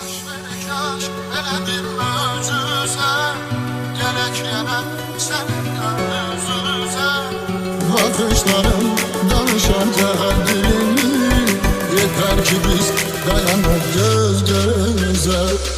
Başverkaş hele bir özüze Gerek yine senin özüze Bakışların danışacak dilini Yeter ki biz dayanacağız göze.